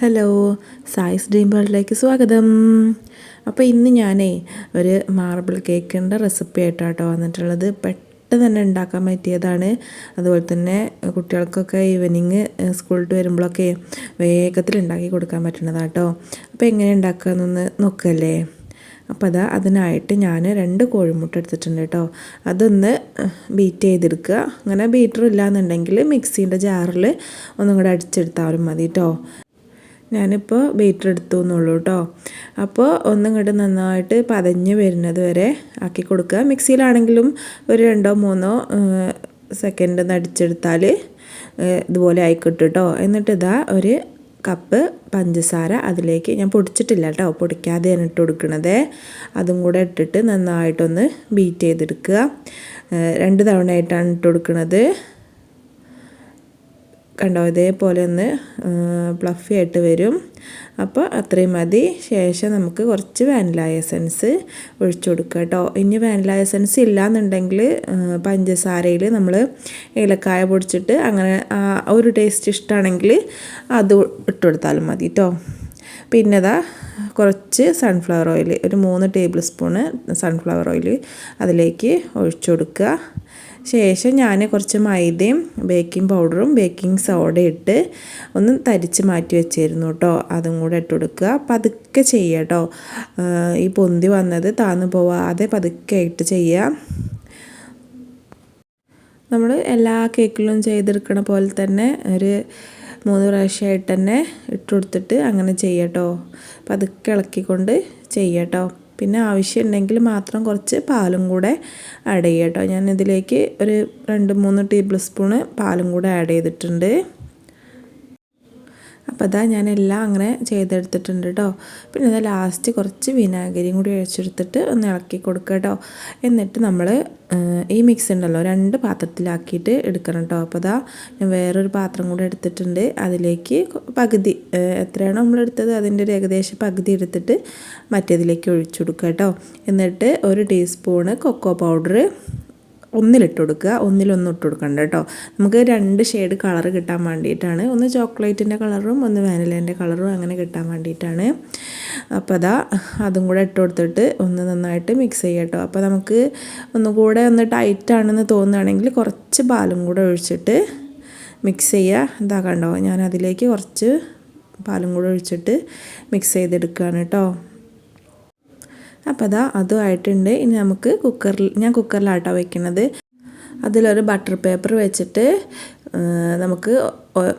Hello സായിസ് dream വേൾഡിലേക്ക് സ്വാഗതം. അപ്പോൾ ഇന്ന് ഞാനേ ഒരു മാർബിൾ കേക്കിന്റെ റെസിപ്പി ആയിട്ടാട്ടോ വന്നിട്ടുള്ളത്. പെട്ടെന്ന് തന്നെ ഉണ്ടാക്കാൻ പറ്റിയതാണ്. അതുപോലെ തന്നെ കുട്ടികൾക്കൊക്കെ ഈവനിങ് സ്കൂളിൽ വരുമ്പോഴൊക്കെ വേഗത്തിൽ ഉണ്ടാക്കി കൊടുക്കാൻ പറ്റുന്നതാട്ടോ. അപ്പോൾ എങ്ങനെ ഉണ്ടാക്കാമെന്നൊന്ന് നോക്കല്ലേ? അപ്പോൾ അതാ അതിനായിട്ട് ഞാൻ രണ്ട് കോഴിമുട്ട എടുത്തിട്ടുണ്ട് കേട്ടോ. അതൊന്ന് ബീറ്റ് ചെയ്തെടുക്കുക. അങ്ങനെ ബീറ്റർ ഇല്ലാന്നുണ്ടെങ്കിൽ മിക്സീന്റെ ജാറിൽ ഒന്നും കൂടെ അടിച്ചെടുത്താലും മതി കേട്ടോ. ഞാനിപ്പോൾ ബീറ്റർ എടുത്തു എന്നുള്ളൂ കേട്ടോ അപ്പോൾ ഒന്നും ഇങ്ങോട്ട് നന്നായിട്ട് പതഞ്ഞ് വരുന്നത് വരെ ആക്കി കൊടുക്കുക. മിക്സിയിലാണെങ്കിലും ഒരു രണ്ടോ മൂന്നോ സെക്കൻഡ് നടിച്ചെടുത്താൽ ഇതുപോലെ ആയിക്കിട്ടും കേട്ടോ എന്നിട്ട് ഇതാ ഒരു കപ്പ് പഞ്ചസാര അതിലേക്ക് ഞാൻ പൊടിച്ചിട്ടില്ല കേട്ടോ പൊടിക്കാതെയാണ് ഇട്ട് കൊടുക്കണത്. അതും കൂടെ ഇട്ടിട്ട് നന്നായിട്ടൊന്ന് ബീറ്റ് ചെയ്തെടുക്കുക. രണ്ട് തവണയായിട്ടാണ് ഇട്ട് കൊടുക്കുന്നത് കണ്ടോ ഇതേപോലെ ഒന്ന് പ്ലഫി ആയിട്ട് വരും. അപ്പോൾ അത്രയും മതി. ശേഷം നമുക്ക് കുറച്ച് വാനില എസൻസ് ഒഴിച്ചു കൊടുക്കുക കേട്ടോ. ഇനി വാനില എസൻസ് ഇല്ലയെന്നുണ്ടെങ്കിൽ പഞ്ചസാരയിൽ നമ്മൾ ഏലക്കായ പൊടിച്ചിട്ട് അങ്ങനെ ഒരു ടേസ്റ്റ് ഇഷ്ടമാണെങ്കിൽ അത് ഇട്ട് കൊടുത്താലും മതി കേട്ടോ. പിന്നെതാ കുറച്ച് സൺഫ്ലവർ ഓയിൽ ഒരു മൂന്ന് ടേബിൾ സ്പൂണ് സൺഫ്ലവർ ഓയിൽ അതിലേക്ക് ഒഴിച്ചു കൊടുക്കുക. ശേഷം ഞാൻ കുറച്ച് മൈദയും ബേക്കിംഗ് പൗഡറും ബേക്കിംഗ് സോഡ ഇട്ട് ഒന്ന് തരിച്ച് മാറ്റി വെച്ചിരുന്നു കേട്ടോ അതും കൂടെ ഇട്ട് കൊടുക്കുക. പതുക്കെ ചെയ്യുക കേട്ടോ ഈ പൊന്തി വന്നത് താന്നു പോവാതെ പതുക്കെ ഇട്ട് ചെയ്യുക. നമ്മൾ എല്ലാ കേക്കിലും ചെയ്തെടുക്കണ പോലെ തന്നെ ഒരു മൂന്ന് പ്രാവശ്യമായിട്ട് തന്നെ ഇട്ട് കൊടുത്തിട്ട് അങ്ങനെ ചെയ്യട്ടോ പതുക്കെ ഇളക്കിക്കൊണ്ട് ചെയ്യട്ടോ പിന്നെ ആവശ്യമുണ്ടെങ്കിൽ മാത്രം കുറച്ച് പാലും കൂടെ ആഡ് ചെയ്യാം കേട്ടോ. ഞാൻ ഇതിലേക്ക് ഒരു രണ്ട് മൂന്ന് ടേബിൾ സ്പൂണ് പാലും കൂടെ ആഡ് ചെയ്തിട്ടുണ്ട്. അപ്പോൾ അതാ ഞാൻ എല്ലാം അങ്ങനെ ചെയ്തെടുത്തിട്ടുണ്ട് കേട്ടോ പിന്നെ അത് ലാസ്റ്റ് കുറച്ച് വിനാഗിരിയും കൂടി ഒഴിച്ചെടുത്തിട്ട് ഒന്ന് ഇളക്കി കൊടുക്കുക കേട്ടോ എന്നിട്ട് നമ്മൾ ഈ മിക്സ് ഉണ്ടല്ലോ രണ്ട് പാത്രത്തിലാക്കിയിട്ട് എടുക്കണം കേട്ടോ അപ്പോൾ അതാ ഞാൻ വേറൊരു പാത്രം കൂടെ എടുത്തിട്ടുണ്ട്. അതിലേക്ക് പകുതി എത്രയാണോ നമ്മൾ എടുത്തത്? അതിന്റെ ഒരു ഏകദേശം പകുതി എടുത്തിട്ട് മറ്റേതിലേക്ക് ഒഴിച്ചു കൊടുക്കുക കേട്ടോ എന്നിട്ട് ഒരു ടീസ്പൂണ് കൊക്കോ പൗഡർ ഒന്നിലിട്ട് കൊടുക്കുക ഒന്നിലൊന്നും ഇട്ട് കൊടുക്കണ്ട കേട്ടോ നമുക്ക് രണ്ട് ഷെയ്ഡ് കളർ കിട്ടാൻ വേണ്ടിയിട്ടാണ്. ഒന്ന് ചോക്ലേറ്റിന്റെ കളറും ഒന്ന് വാനിലേന്റെ കളറും അങ്ങനെ കിട്ടാൻ വേണ്ടിയിട്ടാണ്. അപ്പോൾ അതാ അതും കൂടെ ഇട്ട് കൊടുത്തിട്ട് ഒന്ന് നന്നായിട്ട് മിക്സ് ചെയ്യുക കേട്ടോ അപ്പോൾ നമുക്ക് ഒന്നുകൂടെ ഒന്ന് ടൈറ്റ് ആണെന്ന് തോന്നുകയാണെങ്കിൽ കുറച്ച് പാലും കൂടെ ഒഴിച്ചിട്ട് മിക്സ് ചെയ്യുക. ഇതാ കണ്ടോ ഞാൻ അതിലേക്ക് കുറച്ച് പാലും കൂടെ ഒഴിച്ചിട്ട് മിക്സ് ചെയ്തെടുക്കുകയാണ് കേട്ടോ അപ്പോൾ അതാ അതും ആയിട്ടുണ്ട്. ഇനി നമുക്ക് കുക്കറിൽ ഞാൻ കുക്കറിലാട്ടോ വെക്കുന്നത് അതിലൊരു ബട്ടർ പേപ്പർ വെച്ചിട്ട് നമുക്ക്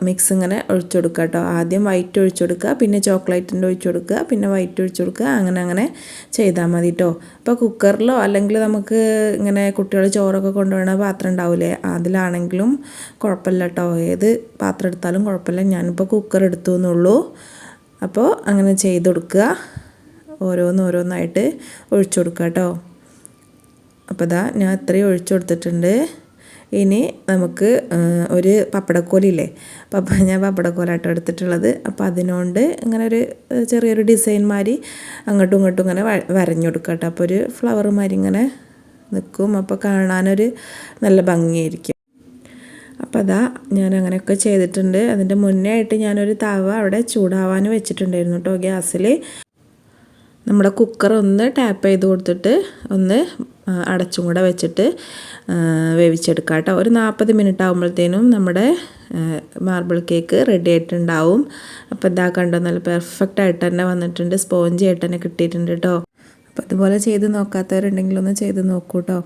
മിക്സ് ഇങ്ങനെ ഒഴിച്ചു കൊടുക്കുക കേട്ടോ ആദ്യം വൈറ്റ് ഒഴിച്ചു കൊടുക്കുക പിന്നെ ചോക്ലേറ്റിന്റെ ഒഴിച്ചു കൊടുക്കുക പിന്നെ വൈറ്റ് ഒഴിച്ചു കൊടുക്കുക അങ്ങനെ അങ്ങനെ ചെയ്താൽ മതി കേട്ടോ അപ്പോൾ കുക്കറിലോ അല്ലെങ്കിൽ നമുക്ക് ഇങ്ങനെ കുട്ടികൾ ചോറൊക്കെ കൊണ്ടുപോകുന്ന പാത്രം ഉണ്ടാവില്ലേ അതിലാണെങ്കിലും കുഴപ്പമില്ല കേട്ടോ ഏത് പാത്രം എടുത്താലും കുഴപ്പമില്ല. ഞാനിപ്പോൾ കുക്കർ എടുത്തു എന്നുള്ളൂ. അപ്പോൾ അങ്ങനെ ചെയ്ത് കൊടുക്കുക ഓരോന്നോരോന്നായിട്ട് ഒഴിച്ചു കൊടുക്കുക കേട്ടോ. അപ്പോൾ ഇതാ ഞാൻ അത്രയും ഒഴിച്ചു കൊടുത്തിട്ടുണ്ട്. ഇനി നമുക്ക് ഒരു പപ്പടക്കോലില്ലേ പപ്പ ഞാൻ പപ്പടക്കോലായിട്ട് എടുത്തിട്ടുള്ളത്. അപ്പോൾ അതിനോണ്ട് ഇങ്ങനെ ഒരു ചെറിയൊരു ഡിസൈൻ മാതിരി അങ്ങോട്ടും ഇങ്ങോട്ടും ഇങ്ങനെ വരഞ്ഞു കൊടുക്കുക കേട്ടോ. അപ്പോൾ ഒരു ഫ്ലവർ മാതിരി ഇങ്ങനെ നിൽക്കും. അപ്പോൾ കാണാനൊരു നല്ല ഭംഗിയായിരിക്കും. അപ്പോൾ അതാ ഞാൻ അങ്ങനെയൊക്കെ ചെയ്തിട്ടുണ്ട്. അതിന്റെ മുന്നേ ആയിട്ട് ഞാനൊരു തവ അവിടെ ചൂടാവാൻ വെച്ചിട്ടുണ്ടായിരുന്നു കേട്ടോ ഗ്യാസിൽ. നമ്മുടെ കുക്കർ ഒന്ന് ടാപ്പ് ചെയ്ത് കൊടുത്തിട്ട് ഒന്ന് അടച്ചും കൂടെ വെച്ചിട്ട് വേവിച്ചെടുക്കാം കേട്ടോ. ഒരു നാൽപ്പത് മിനിറ്റ് ആകുമ്പോഴത്തേനും നമ്മുടെ മാർബിൾ കേക്ക് റെഡി ആയിട്ടുണ്ടാവും. അപ്പോൾ ഇതാ കണ്ടോ നല്ല പെർഫെക്റ്റ് ആയിട്ട് തന്നെ വന്നിട്ടുണ്ട്. സ്പോഞ്ചി ആയിട്ട് തന്നെ കിട്ടിയിട്ടുണ്ട് കേട്ടോ. അപ്പോൾ അതുപോലെ ചെയ്ത് നോക്കാത്തവരുണ്ടെങ്കിൽ ഒന്ന് ചെയ്ത് നോക്കൂ കേട്ടോ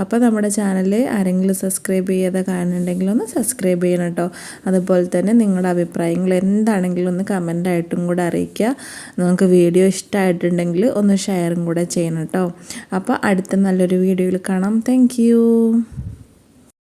അപ്പോൾ നമ്മുടെ ചാനൽ ആരെങ്കിലും സബ്സ്ക്രൈബ് ചെയ്യാതെ കാണുന്നുണ്ടെങ്കിൽ ഒന്ന് സബ്സ്ക്രൈബ് ചെയ്യണം കേട്ടോ അതുപോലെ തന്നെ നിങ്ങളുടെ അഭിപ്രായങ്ങൾ എന്താണെങ്കിലും ഒന്ന് കമന്റായിട്ടും കൂടെ അറിയിക്കുക. നിങ്ങൾക്ക് വീഡിയോ ഇഷ്ടമായിട്ടുണ്ടെങ്കിൽ ഒന്ന് ഷെയറും കൂടെ ചെയ്യണം കേട്ടോ അപ്പോൾ അടുത്ത നല്ലൊരു വീഡിയോയിൽ കാണാം. താങ്ക്